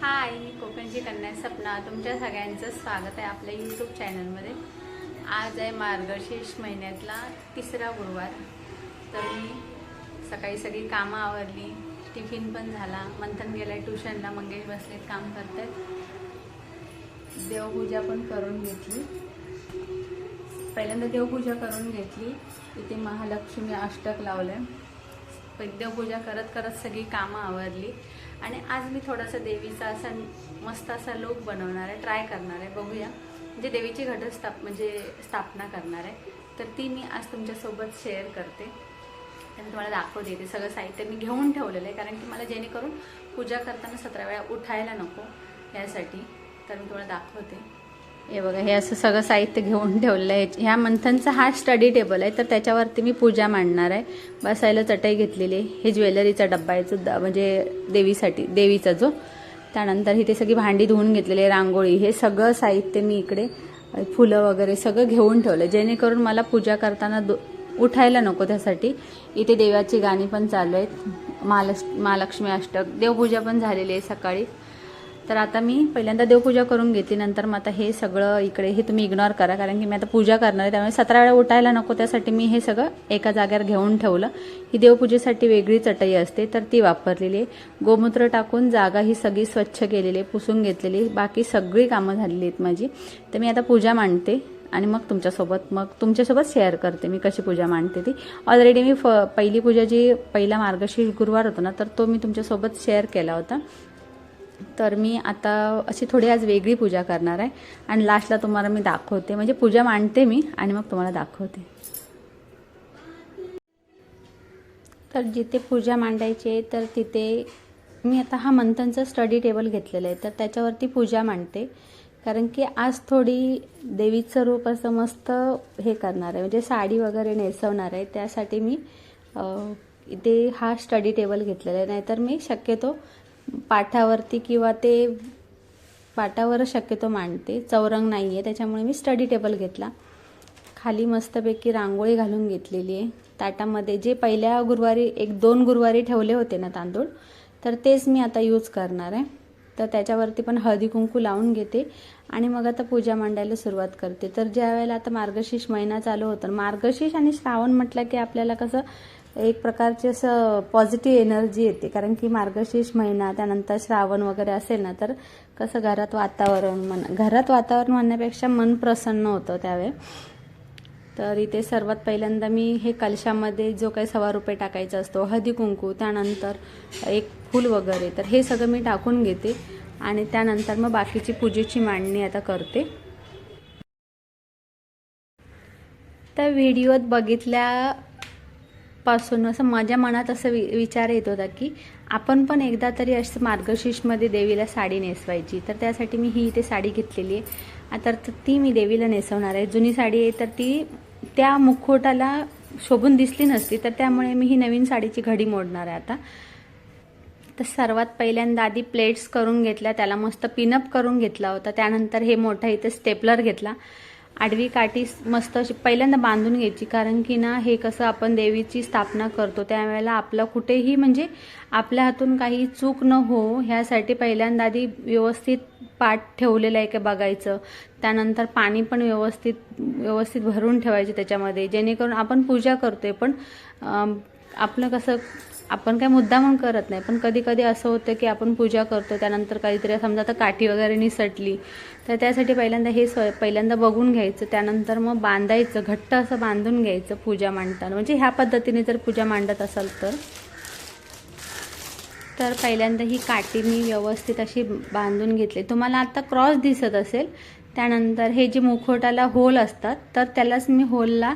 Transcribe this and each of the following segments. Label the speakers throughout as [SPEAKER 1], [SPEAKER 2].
[SPEAKER 1] हाय मी कोकणची कन्या सपना. तुमच्या सगळ्यांचं स्वागत आहे आपल्या यूट्यूब चॅनलमध्ये आज आहे मार्गशीर्ष महिन्यातला तिसरा गुरुवार. तर मी सकाळी सगळी कामं आवरली टिफिन पण झाला. मंथन गेलाय ट्युशनला मंगेश बसलेत काम करतायत देवपूजा पण करून घेतली. पहिल्यांदा देवपूजा करून घेतली. इथे महालक्ष्मी अष्टक लावलं देवपूजा करत करत सगळी कामं आवरली. आणि आज मी थोडासा देवीचा असा मस्त असा लोक बनवणार आहे ट्राय करणार आहे. बघूया. म्हणजे देवीची घटस्थाप म्हणजे स्थापना करणार आहे. तर ती मी आज तुमच्यासोबत शेअर करते. आणि तुम्हाला दाखवते. ते सगळं साहित्य मी घेऊन ठेवलेलं आहे. कारण की मला जेणेकरून पूजा करताना सतरा वेळा उठायला नको यासाठी. तर मी तुम्हाला दाखवते. हे बघा हे असं सगळं साहित्य घेऊन ठेवलं आहे. ह्या मंथनचा हा स्टडी टेबल आहे तर त्याच्यावरती मी पूजा मांडणार आहे. बसायला चटई घेतलेली आहे. हे ज्वेलरीचा डब्बा आहे जो म्हणजे देवीसाठी देवीचा जो. त्यानंतर ही ते सगळी भांडी धुवून घेतलेली आहे रांगोळी. हे सगळं साहित्य मी इकडे फुलं वगैरे सगळं घेऊन ठेवलं जेणेकरून मला पूजा करताना दो उठायला नको त्यासाठी. इथे देवाची गाणी पण चालू आहेत. महालक्ष महालक्ष्मी अष्टक देवपूजा पण झालेली आहे सकाळी. तर आता मी पहिल्यांदा देवपूजा करून घेते नंतर मग आता हे सगळं इकडे हे तुम्ही इग्नोर करा कारण की मी आता पूजा करणार आहे त्यामुळे सतरा वेळा उठायला नको त्यासाठी मी हे सगळं एका जागेवर घेऊन ठेवलं. ही देवपूजेसाठी वेगळी चटई असते तर ती वापरलेली आहे. गोमूत्र टाकून जागा ही सगळी स्वच्छ केलेली आहे पुसून घेतलेली बाकी सगळी कामं झालेली आहेत माझी. तर मी आता पूजा मांडते आणि मग तुमच्यासोबत मग तुमच्यासोबत शेअर करते मी कशी पूजा मांडते ती. ऑलरेडी मी फ पहिली पूजा जी पहिला मार्गशीर्ष गुरुवार होता ना तर तो मी तुमच्यासोबत शेअर केला होता. तर मी आता अशी थोडी आज वेगळी पूजा करणार आहे. आणि लास्टला तुम्हाला मी दाखवते. म्हणजे पूजा मांडते मी आणि मग तुम्हाला दाखवते. तर जिथे पूजा मांडायची आहे तर तिथे मी आता हा मंथनचा स्टडी टेबल घेतलेला आहे. तर त्याच्यावरती पूजा मांडते. कारण की आज थोडी देवीचं रूप असं मस्त हे करणार आहे. म्हणजे साडी वगैरे नेसवणार आहे. त्यासाठी मी इथे हा स्टडी टेबल घेतलेला आहे. नाहीतर मी शक्यतो पाठावरती किंवा ते पाटावर शक्यतो मांडते. चौरंग नाही आहे त्याच्यामुळे मी स्टडी टेबल घेतला. खाली मस्तपैकी रांगोळी घालून घेतलेली आहे. ताटामध्ये जे पहिल्या गुरुवारी एक दोन गुरुवारी ठेवले होते ना तांदूळ तर तेच मी आता यूज करणार आहे. तर त्याच्यावरती पण हळदी कुंकू लावून घेते आणि मग आता पूजा मांडायला सुरुवात करते. तर ज्या वेळेला आता मार्गशीर्ष महिना चालू होतं मार्गशीर्ष आणि श्रावण म्हटलं की आपल्याला कसं एक प्रकारची असं पॉझिटिव्ह एनर्जी येते. कारण की मार्गशीर्ष महिना त्यानंतर श्रावण वगैरे असेल ना तर कसं घरात वातावरण म्हण घरात वातावरण म्हणण्यापेक्षा मन प्रसन्न होतं त्यावेळी. तर इथे सर्वात पहिल्यांदा मी हे कलशामध्ये जो काही सव्वा रुपये टाकायचा असतो हळदी कुंकू त्यानंतर एक फूल वगैरे तर हे सगळं मी टाकून घेते. आणि त्यानंतर मग बाकीची पूजेची मांडणी आता करते. त्या व्हिडिओत बघितल्या पासून असं माझ्या मनात असं वि विचार येत होता की आपण पण एकदा तरी असं मार्गशीर्षमध्ये देवीला साडी नेसवायची. तर त्यासाठी मी ही इथे साडी घेतलेली आहे. आता तर ती मी देवीला नेसवणार आहे. जुनी साडी आहे तर ती त्या मुखवटाला शोभून दिसली नसती तर त्यामुळे मी ही नवीन साडीची घडी मोडणार आहे आता. तर सर्वात पहिल्यांदा आधी प्लेट्स करून घेतल्या त्याला मस्त पिनअप करून घेतला होता. त्यानंतर हे मोठा इथे स्टेपलर घेतला. आडवी काठी मस्त अशी पहिल्यांदा बांधून घ्यायची. कारण की ना हे कसं आपण देवीची स्थापना करतो त्यावेळेला आपलं कुठेही म्हणजे आपल्या हातून काही चूक न हो ह्यासाठी पहिल्यांदा आधी व्यवस्थित पाठ ठेवलेलं आहे का बघायचं. त्यानंतर पाणी पण व्यवस्थित व्यवस्थित भरून ठेवायचे त्याच्यामध्ये. जेणेकरून आपण पूजा करतोय. पण आपलं कसं आपण काय मुद्दा म्हणून करत नाही. पण कधी कधी असं होतं की आपण पूजा करतो त्यानंतर काहीतरी समजा आता काठी वगैरे निसटली तर त्यासाठी पहिल्यांदा हे स पहिल्यांदा बघून घ्यायचं त्यानंतर मग बांधायचं घट्ट असं बांधून घ्यायचं पूजा मांडताना. म्हणजे ह्या पद्धतीने जर पूजा मांडत असाल तर. तर पहिल्यांदा ही काठी मी व्यवस्थित अशी बांधून घेतली. तुम्हाला आता क्रॉस दिसत असेल त्यानंतर हे जे मुखवटाला होल असतात तर त्यालाच मी होलला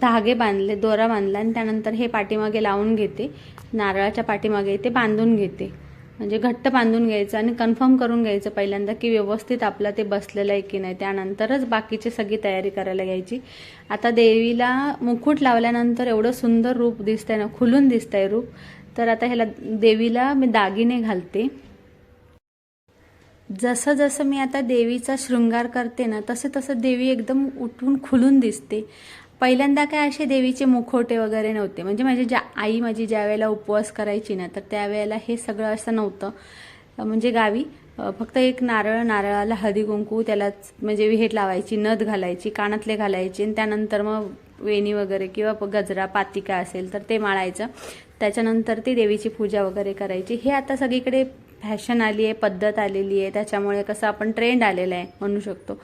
[SPEAKER 1] धागे बांधले दोरा बांधला आणि त्यानंतर हे पाठीमागे लावून घेते. नारळाच्या पाठीमागे ते बांधून घेते. म्हणजे घट्ट बांधून घ्यायचं आणि कन्फर्म करून घ्यायचं पहिल्यांदा की व्यवस्थित आपलं ते बसलेलं आहे की नाही. त्यानंतरच बाकीची सगळी तयारी करायला घ्यायची. आता देवीला मुकुट लावल्यानंतर एवढं सुंदर रूप दिसतंय ना खुलून दिसतंय रूप. तर आता ह्याला देवीला मी दागिने घालते. जसं जसं मी आता देवीचा शृंगार करते ना तसं तसं देवी एकदम उठून खुलून दिसते. पहिल्यांदा काय असे देवीचे मुखवटे वगैरे नव्हते. म्हणजे माझी ज्या आई माझी ज्या वेळेला उपवास करायची ना तर त्यावेळेला हे सगळं असं नव्हतं. म्हणजे गावी फक्त एक नारळ नारळाला हळदी कुंकू त्यालाच म्हणजे विहेट लावायची नथ घालायची कानातले घालायचे आणि त्यानंतर मग वेणी वगैरे किंवा गजरा पातिका असेल तर ते माळायचं. त्याच्यानंतर ती देवीची पूजा वगैरे करायची. हे आता सगळीकडे फॅशन आली आहे पद्धत आलेली आहे. त्याच्यामुळे कसं आपण ट्रेंड आलेला आहे म्हणू शकतो.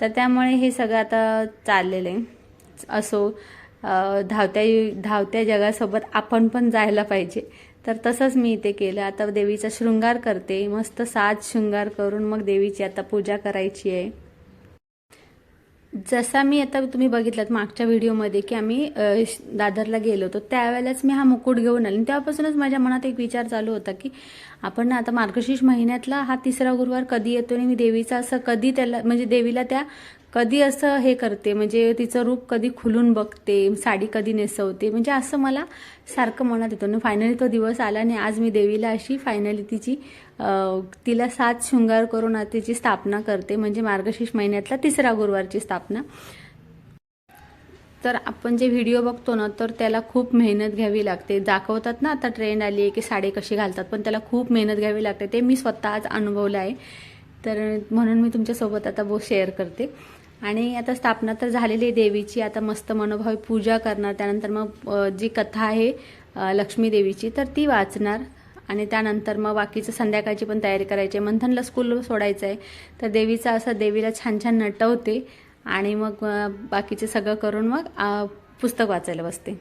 [SPEAKER 1] तर त्यामुळे हे सगळं आता चाललेलं आहे. असो धावत्या धावत्या जगासोबत आपण पण जायला पाहिजे. तर तसंच मी इथे केलं. आता देवीचा शृंगार करते. मस्त साज शृंगार करून मग देवीची आता पूजा करायची आहे. जसा मी आता तुम्ही बघितलात मागच्या व्हिडिओमध्ये की आम्ही दादरला गेलो होतो. त्यावेळेलाच मी हा मुकुट घेऊन आले. तेव्हापासूनच माझ्या मनात एक विचार चालू होता की आपण ना आता मार्गशीर्ष महिन्यातला हा तिसरा गुरुवार कधी येतो आणि मी देवीचा असं कधी त्याला म्हणजे देवीला त्या कधी असं हे करते म्हणजे तिचं रूप कधी खुलून बघते साडी कधी नेसवते म्हणजे असं मला सारखं मनात येतं. फायनली तो दिवस आला आणि आज मी देवीला अशी फायनली तिची तिला सात शृंगार करून तिची स्थापना करते म्हणजे मार्गशीर्ष महिन्यातला तिसरा गुरुवारची स्थापना. तर आपण जे व्हिडिओ बघतो ना तर त्याला खूप मेहनत घ्यावी लागते. दाखवतात ना आता ट्रेंड आली आहे की साडी कशी घालतात पण त्याला खूप मेहनत घ्यावी लागते. ते मी स्वतः आज अनुभवलं आहे. तर म्हणून मी तुमच्यासोबत आता बो शेअर करते. आणि आता स्थापना तर झालेली आहे देवीची. आता मस्त मनोभावी पूजा करणार. त्यानंतर मग जी कथा आहे लक्ष्मी देवीची तर ती वाचणार. आणि त्यानंतर मग बाकीचं संध्याकाळची पण तयारी करायची आहे. मंथनला स्कूल सोडायचं आहे. तर देवीचं असं देवीला छान छान नटवते. आणि मग बाकीचे सगळं करून मग पुस्तक वाचायला बसते.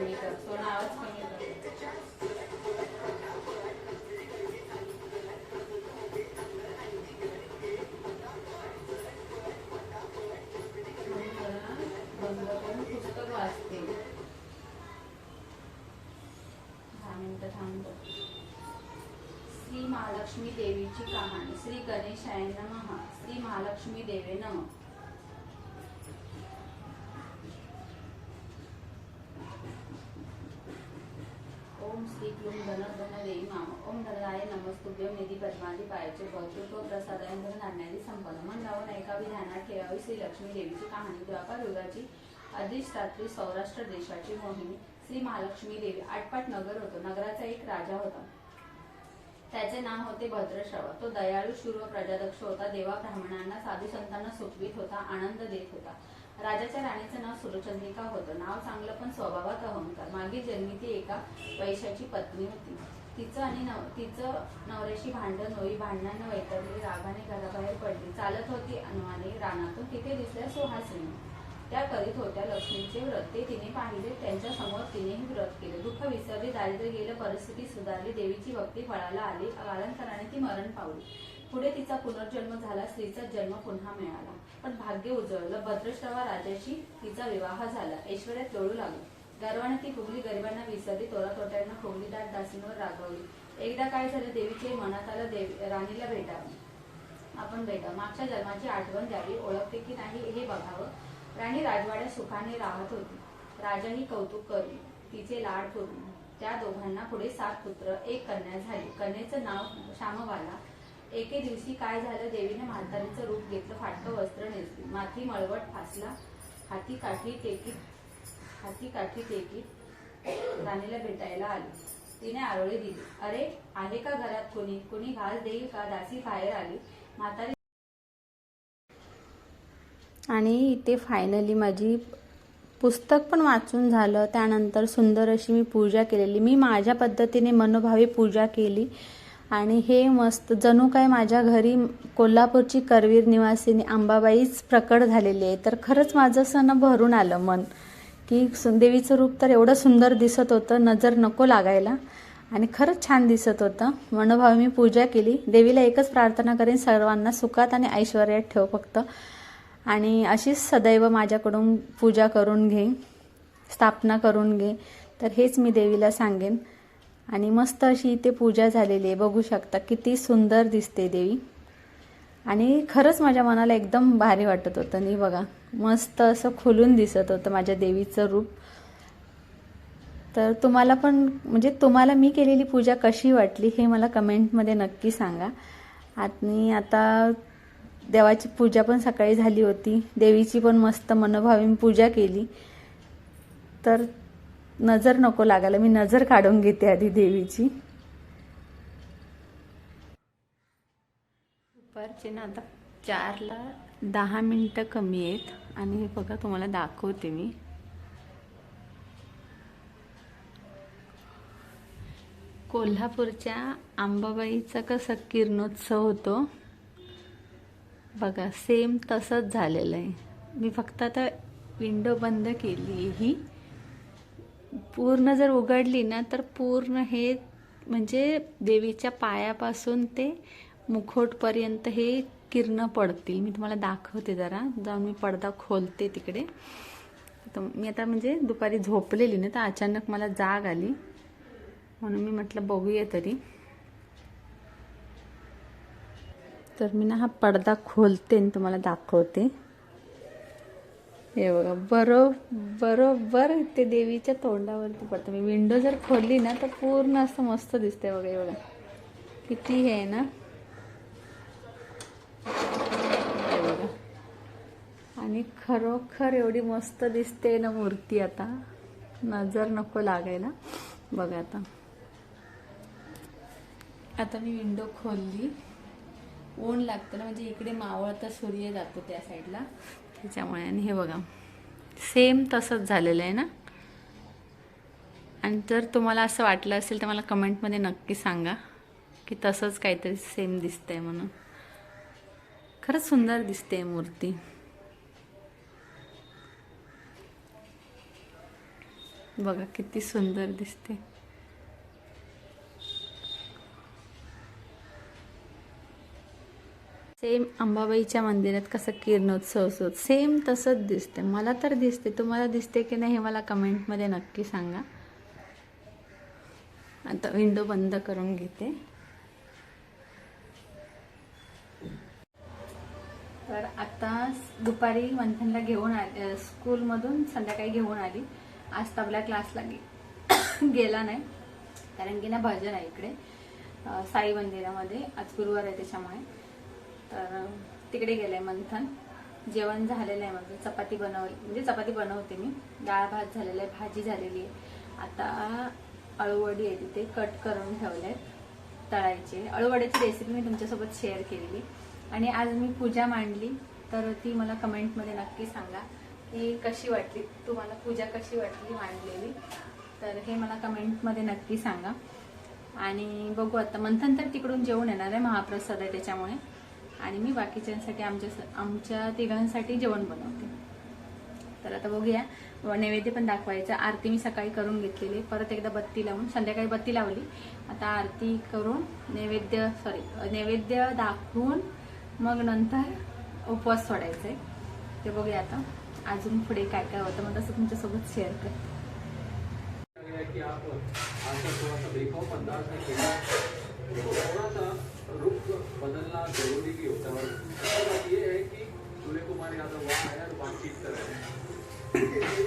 [SPEAKER 1] कमी कर सोना आवाज कमी कर पुस्तक वाचते दहा थांबतो श्री महालक्ष्मी देवीची कहाणी. श्री गणेशाय नमः. श्री महालक्ष्मी देवे नमः. ओम श्री क्लूम धन धन देवी माम. ओम धनाय नमस्तुभ्यम निधी पद्मादी पायाचे भौतृत्व प्रसादाय धन नाण्यादी संपन्न. मन लावून ऐकावी ध्यानात ठेवावी श्री लक्ष्मी देवीची कहाणी. द्वापार युगाची अधिष्ठात्री सौराष्ट्र देशाची मोहिनी श्री महालक्ष्मी देवी. आटपाट नगर होतो. नगराचा एक राजा होता. त्याचे नाव होते भद्रश्रव. तो दयाळू शूर प्रजादक्ष होता. देवा ब्राह्मणांना साधू संतांना सुखवीत होता. आनंद देत होता. राजाच्या राणीचं नाव सुरचंद्रिका होतं. नाव चांगलं पण स्वभावात अहंकार. मागे जन्मी ती एका वैशाची पत्नी होती. तिचं आणि नव तिचं नवऱ्याशी भांडण होई भांडणांना वैतरली रागाने घराबाहेर पडली. चालत होती अनुमाने रानातून. तिथे दिसल्या सुहासिनी त्या करीत होत्या लक्ष्मीचे व्रत. ते तिने पाहिले. त्यांच्यासमोर तिनेही व्रत केले. दुःख विसरले दारिद्र्य गेलं परिस्थिती सुधारली देवीची भक्ती फळाला आली कालांतराने ती मरण पावली. पुढे तिचा पुनर्जन्म झाला स्त्रीचा जन्म पुन्हा मिळाला. पण भाग्य उजळलं. भद्रश्रवा राजाशी तिचा विवाह झाला. ऐश्वर्यात लोळू लागली. गर्वाने ती फुगली गरिबांना विसरली तोरा तोट्यांना फुगली दाट दासींवर रागवली. एकदा काय झालं देवीचे मनात आलं देवी राणीला भेटावं. आपण भेटा मागच्या जन्माची आठवण द्यावी. ओळखते की नाही हे बघावं. राणी राजवाड्यात सुखाने राहत होती. राजाही कौतुक करू तिचे लाड करू त्या दोघांना पुढे सात पुत्र एक कन्या झाली. कन्याचं नाव श्यामवाला एके दिवशी काय झालं देवीने म्हातारीचं रूप घेतलं फाटकं वस्त्र नेसली. माथी मळवट फासला. हाती काठी टेकीत हाती काठी टेकीत राणीला भेटायला आली. तिने आरोळी दिली. अरे आहे का घरात कोणी? कोणी घास देईल का? दासी बाहेर आली. म्हातारी आणि इथे फायनली माझी पुस्तक पण वाचून झालं. त्यानंतर सुंदर अशी मी पूजा केलेली. मी माझ्या पद्धतीने मनोभावी पूजा केली. आणि हे मस्त जणू काय माझ्या घरी कोल्हापूरची करवीर निवासिनी अंबाबाईच प्रकट झालेली आहे. तर खरंच माझं असं भरून आलं मन. की देवीचं रूप तर एवढं सुंदर दिसत होतं नजर नको लागायला. आणि खरंच छान दिसत होतं. मनोभावे मी पूजा केली. देवीला एकच प्रार्थना करेन सर्वांना सुखात आणि ऐश्वर्यात ठेव फक्त. आणि अशीच सदैव माझ्याकडून पूजा करून घे स्थापना करून घे. तर हेच मी देवीला सांगेन. आणि मस्त अशी इथे पूजा झालेली आहे. बघू शकता किती सुंदर दिसते देवी. आणि खरंच माझ्या मनाला एकदम भारी वाटत होतं. नाही बघा मस्त असं खुलून दिसत होतं माझ्या देवीचं रूप. तर तुम्हाला पण म्हणजे तुम्हाला मी केलेली पूजा कशी वाटली हे मला कमेंटमध्ये नक्की सांगा. आणि आता देवाची पूजा पण सकाळी झाली होती. देवीची पण मस्त मनोभावी पूजा केली. तर नजर नको लागायला. मी नजर काढून घेते आधी देवीची. दुपारचे ना आता चारला दहा मिनटं कमी आहेत. आणि हे बघा तुम्हाला दाखवते मी. कोल्हापूरच्या आंबाबाईचा कसा किरणोत्सव होतो बघा सेम तसंच झालेलं आहे. मी फक्त आता विंडो बंद केली ही. पूर्ण जर उघडली ना तर पूर्ण हे म्हणजे देवीच्या पायापासून ते मुखोटपर्यंत हे किरणं पडतील. मी तुम्हाला दाखवते जरा. जाऊन मी पडदा खोलते तिकडे. तर मी आता म्हणजे दुपारी झोपलेली ना तर अचानक मला जाग आली. म्हणून मी म्हटलं बघूया तरी. तर मी ना हा पडदा खोलते आणि तुम्हाला दाखवते. हे बघा बरोबर बरोबर ते देवीच्या तोंडावरती पडतं. मी विंडो जर खोलली ना तर पूर्ण असं मस्त दिसते बघा हे बघा. किती हे आहे ना? हे बघा. आणि खरोखर एवढी मस्त दिसते ना मूर्ती आता. नजर नको लागायला. बघा आता. आता मी विंडो खोलली. ऊन लागतं ना म्हणजे इकडे मावळ तर सूर्य जातो त्या साईडला. त्याच्यामुळे आणि हे बघा. सेम तसंच झालेलं आहे ना? आणि जर तुम्हाला असं वाटलं असेल तर मला कमेंटमध्ये नक्की सांगा की तसंच काहीतरी सेम दिसतंय म्हणून. खरंच सुंदर दिसते मूर्ती. बघा किती सुंदर दिसते. सेम अंबाबाईच्या मंदिरात कसं किरणोत्सव असतो सेम तसंच दिसते मला तर दिसते तुम्हाला दिसते की नाही हे मला कमेंटमध्ये नक्की सांगा. आता विंडो बंद करून घेते. तर आता दुपारी मंथनला घेऊन आली स्कूलमधून संध्याकाळी घेऊन आली. आज तबला क्लासला गे गेला नाही. कारण की ना भजन आहे इकडे. साई मंदिरामध्ये. आज गुरुवार आहे त्याच्यामुळे. तर तिकडे गेले मंथन. जेवण झालेलं आहे माझं. चपाती बनवली म्हणजे चपाती बनवते मी. डाळ भात झालेला आहे भाजी झालेली आहे. आता अळूवडी आहे तिथे कट करून ठेवले आहेत तळायचे. अळूवड्याची रेसिपी मी तुमच्यासोबत शेअर केलेली. आणि आज मी पूजा मांडली तर ती मला कमेंटमध्ये नक्की सांगा. की कशी वाटली? तुम्हाला पूजा कशी वाटली मांडलेली? तर हे मला कमेंटमध्ये नक्की सांगा. आणि बघू आता मंथन तर तिकडून जेवण येणार आहे महाप्रसाद आहे त्याच्यामुळे. आणि मी बाकीच्यांसाठी आमच्या आमच्या तिघांसाठी जेवण बनवते. तर आता बघूया. नैवेद्य पण दाखवायचं. आरती मी सकाळी करून घेतलेली. परत एकदा बत्ती लावून संध्याकाळी बत्ती लावली. आता आरती करून नैवेद्य सॉरी नैवेद्य दाखवून मग नंतर उपवास सोडायचा आहे ते बघूया आता. अजून पुढे काय काय होतं मग तसं तुमच्यासोबत शेअर करते.
[SPEAKER 2] कि आप आंसर थोड़ा सा अंदाज में खेला थोड़ा सा रुख बदलना ज़रूरी भी होता है। और ये है कि सूर्य कुमार यादव वहाँ आया और बातचीत कर रहे हैं।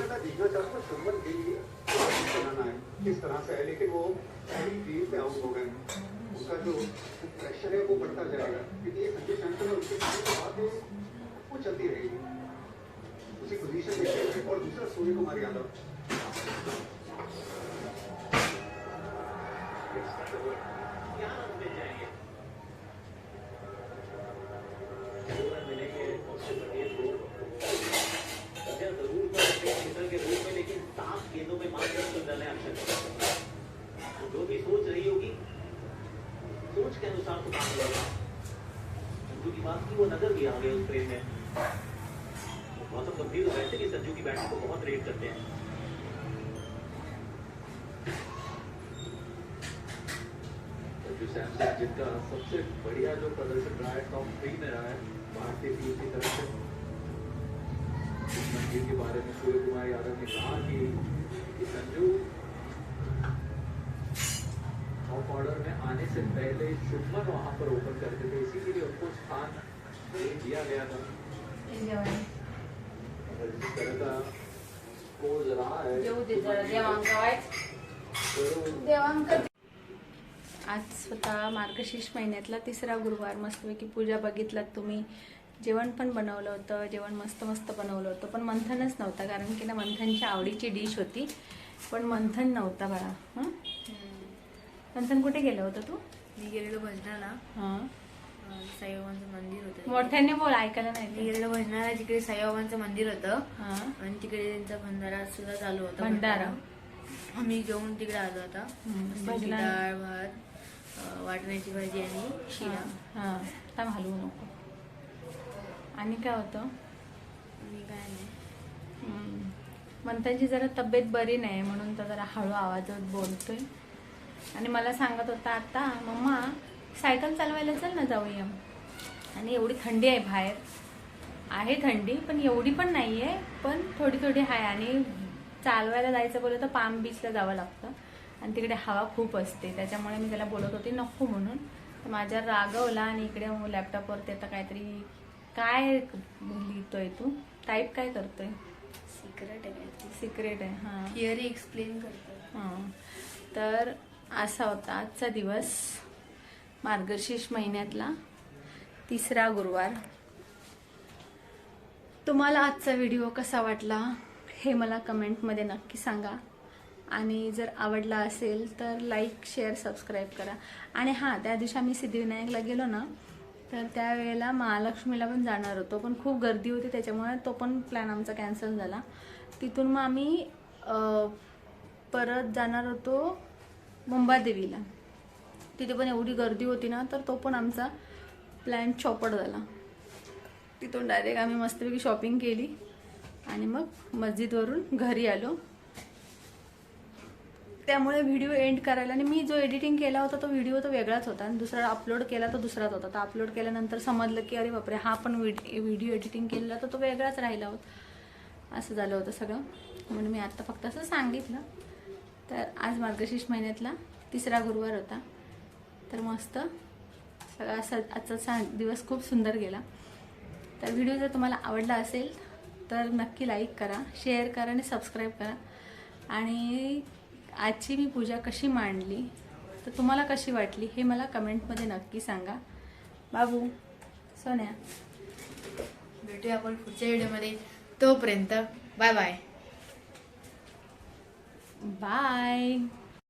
[SPEAKER 3] का जिज्ञासा को संबंध बनाना है किस तरह से है। लेकिन वो पहली टीम पे आउट हो गए। उनका जो प्रेशर है वो बढ़ता जाएगा। क्योंकि ये कंडीशन है उनके पीछे जो बात है वो चलती रहेगी। उसी पोजीशन में खेल और दूसरा सूर्य कुमार यादव
[SPEAKER 4] बात की वो नज़र भी आ तो गए उस ट्रेन में। गौतम गंभीर वैसे भी संजू की बैटिंग को बहुत रेट करते हैं।
[SPEAKER 2] सैमसन जिनका सबसे बढ़िया जो प्रदर्शन रहा है टॉप थ्री में रहा है, भारतीय टीम की तरफ़ से। इस मंदिर के बारे में सूर्य कुमार यादव ने कहा कि संजू टॉप ऑर्डर में आने से पहले शुभमन वहां पर ओपन करते थे। इसीलिए उनको स्थान दिया गया था। और जिस तरह का स्कोर रहा है तो
[SPEAKER 1] आज स्वतः मार्गशीर्ष महिन्यातला तिसरा गुरुवार मस्तपैकी पूजा बघितलात तुम्ही. जेवण पण बनवलं होतं जेवण मस्त मस्त बनवलं होतं पण मंथनच नव्हता कारण की ना मंथनच्या आवडीची डिश होती. पण मंथन नव्हता बाळा हं? मंथन कुठे गेलं होतं तू?
[SPEAKER 5] मी गेलेलो भजनाला.
[SPEAKER 1] हां.
[SPEAKER 5] साईबाबांचं मंदिर होतं.
[SPEAKER 1] मोठ्याने बोल ऐकायला
[SPEAKER 5] मी
[SPEAKER 1] नाही
[SPEAKER 5] गेलेलो भजनाला तिकडे साईबाबांचं मंदिर होतं.
[SPEAKER 1] हां.
[SPEAKER 5] आणि तिकडे त्यांचा भंडारा सुद्धा चालू होता
[SPEAKER 1] भंडारा.
[SPEAKER 5] आम्ही जेवून तिकडे आलो आता.
[SPEAKER 1] हम्म,
[SPEAKER 5] मस्त
[SPEAKER 1] भजनाला.
[SPEAKER 5] डाळ भात अं, वाटण्याची भाजी आणि शिरा.
[SPEAKER 1] हां हलवू नको. आणि काय होतं?
[SPEAKER 5] आणि काय नाही.
[SPEAKER 1] हम्म. जरा तब्येत बरी नाही म्हणून तर जरा हळू आवाजात बोलतोय. आणि मला सांगत होता आता मम्मा सायकल चालवायला चल ना जाऊया. आणि एवढी थंडी आहे बाहेर. आहे थंडी पण एवढी पण नाही आहे पण थोडी थोडी आहे. आणि चालवायला जायचं बोललं तर पाम बीचला जावं लागतं. आणि तिकडे हवा खूप असते त्याच्यामुळे मी त्याला बोलत होते नको म्हणून. तर माझ्यावर रागवला आणि इकडे लॅपटॉपवरती आता काहीतरी काय लिहितोय तू? टाईप काय करतोय?
[SPEAKER 5] सिक्रेट आहे
[SPEAKER 1] सिक्रेट आहे हां.
[SPEAKER 5] थिअरी एक्सप्लेन करतो
[SPEAKER 1] हां. तर असा होता आजचा दिवस. मार्गशीर्ष महिन्यातला तिसरा गुरुवार. तुम्हाला आजचा व्हिडिओ कसा वाटला हे मला कमेंटमध्ये नक्की सांगा. आणि जर आवडला असेल तर लाईक शेअर सबस्क्राईब करा. आणि हां त्या दिवशी आम्ही सिद्धिविनायकला गेलो ना तर त्यावेळेला महालक्ष्मीला पण जाणार होतो. पण खूप गर्दी होती त्याच्यामुळे तो पण प्लॅन आमचा कॅन्सल झाला. तिथून मग आम्ही परत जाणार होतो मुंबादेवीला. तिथे पण एवढी गर्दी होती ना तर तो पण आमचा प्लॅन चौपट झाला. तिथून डायरेक्ट आम्ही मस्तपैकी शॉपिंग केली आणि मग मस्जिदवरून घरी आलो. त्यामुळे व्हिडिओ एंड करायला आणि मी जो एडिटिंग केला होता तो व्हिडिओ तो वेगळाच होता. आणि दुसरा अपलोड केला तो दुसराच होता. तर अपलोड केल्यानंतर समजलं की अरे बापरे हा पण व्हिडिओ एडिटिंग केलेला तर तो वेगळाच राहिला होता. असं झालं होतं सगळं. म्हणून मी आत्ता फक्त असं सांगितलं. तर आज मार्गशीर्ष महिन्यातला तिसरा गुरुवार होता. तर मस्त. सगळा स आजचा सा दिवस खूप सुंदर गेला. तर व्हिडिओ जर तुम्हाला आवडला असेल तर नक्की लाईक करा शेअर करा आणि सबस्क्राईब करा. आणि आजची मी पूजा कशी मांडली तर तुम्हाला कशी वाटली हे मला कमेंटमध्ये नक्की सांगा. बाबू सोन्या.
[SPEAKER 5] भेटूया आपण पुढच्या व्हिडिओमध्ये तोपर्यंत बाय बाय
[SPEAKER 1] बाय